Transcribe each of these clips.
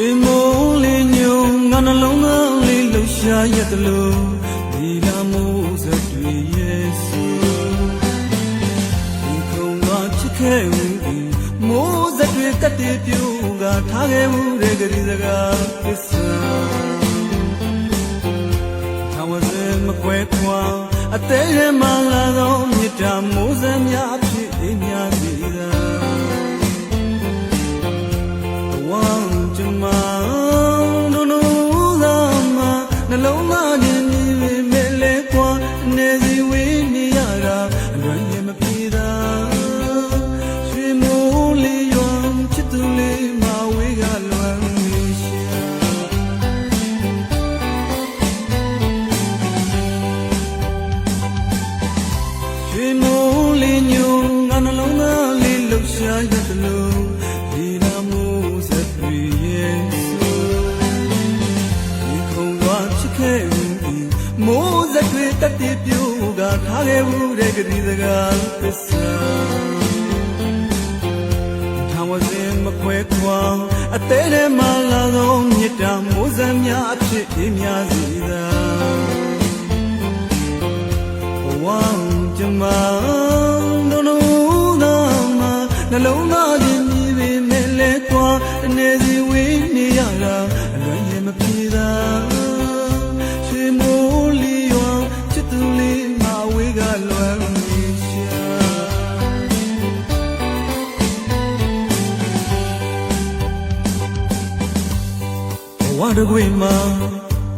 ရွှေမိုးလေးညုံငါနှလုံးသားလေးလှူရှားရက်တလို့ဒီလာမိုးစက်တွေရဲ့ဆူဒီကုံကဖြစ်ခဲ့ဦးဒီမိုးစက်တွေတက်တည်ပြူကထားခဲ့မှုတဲ့ကလေးစကားပစ္စာထာဝရမကွဲခွာအသေးရဲ့မ တွေတက်တည်ပြိုးကထားခဲ့ဦးတဲ့ကတိစကားသစ္စာထာဝစင်မခွဲခွာအသေးနဲ့မှလာသောမြတ်တာမိုးစံများအဖြစ်အင်းများစီသာဝမ်းကြမ ဝတကွေမှာ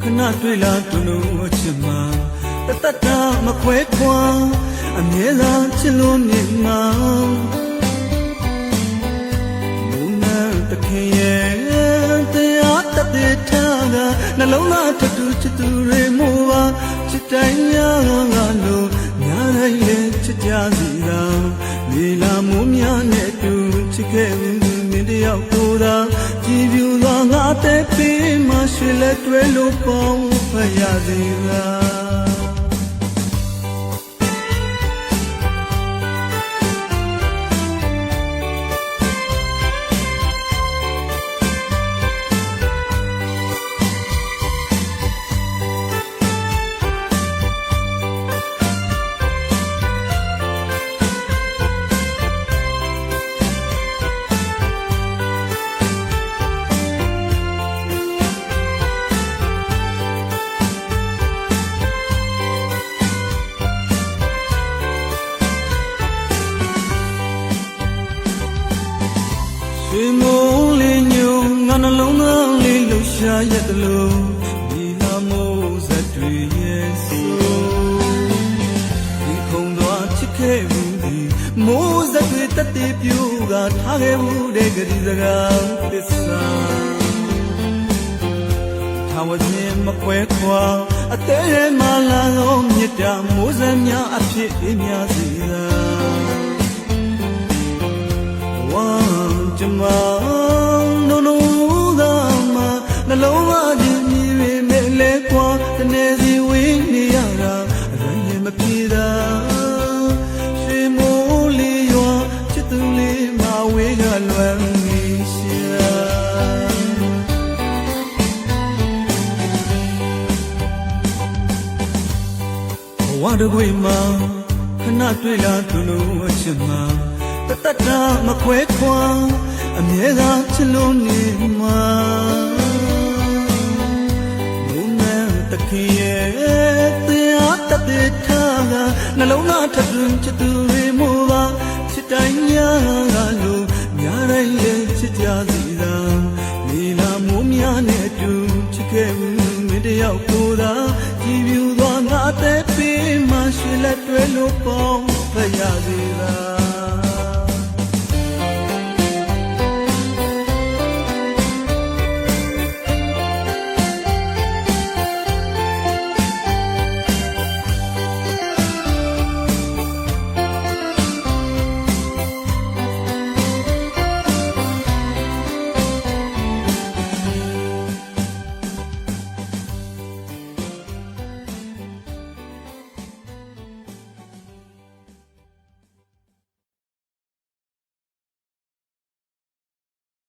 ခဏတွေ့လာတူလို့ချစ်မှာတတတာမခွဲခွာအမြဲတမ်းချစ်လို့နေမှာမုန်းနဲ့တခင်ရဲ့တရားတသက်ထားကနှလုံးသားထတူချစ်သူတွေမို့ပါချစ်တိုင်းရငါလို့ညာတိုင်းလည်းချစ်ကြစီတာလေလာမိုးများနဲ့တူချစ်ခဲ့ဘူးမင်းတယောက်ကိုသာကြည်ပြူသောငါ တဲ့ပေးမှရွှေလက်တွဲလို့ပေါင်းဖရစီသာရွှေ ငါနှလုံးသားလေးလှူရှားရက်တလို့ဒီလာမိုးစက်တွေရဲ့ဆိုဒီခုံသွားချစ်ခဲ့ဘူးဒီမိုးစက်တွေတက်တည်ပြူကထားခဲ့ဘူးတဲ့ကလေးစကားသစ္စာထာဝခြင်းမခွဲခွာအသေးရမှလာသောမြတ်တာမိုးစံများအဖြစ်အများစီသာဝမ်းကြမ ဝတကွေမှာခဏတွေ့လာသူလို့အချစ်မှာတတတာမခွဲခွာအမြဲတမ်းချစ်လို့နေမှာဘုံနဲ့တခင်ရဲ့တရားတသက်ထားကနှလုံးသားထပ်တွင်ချစ်သူတွေမို့ပါချစ်တိုင်းများကလို့များတိုင်းလည်းချစ်ကြစီသာလေလာမိုးများနဲ့အတူချစ်ခဲ့ဘူးမင်းတယောက်ကိုသာကြည်ပြူသောငါတဲ့ပေးမှ ရှိလက်တွဲလို့ပေါင်းဖရစီသာ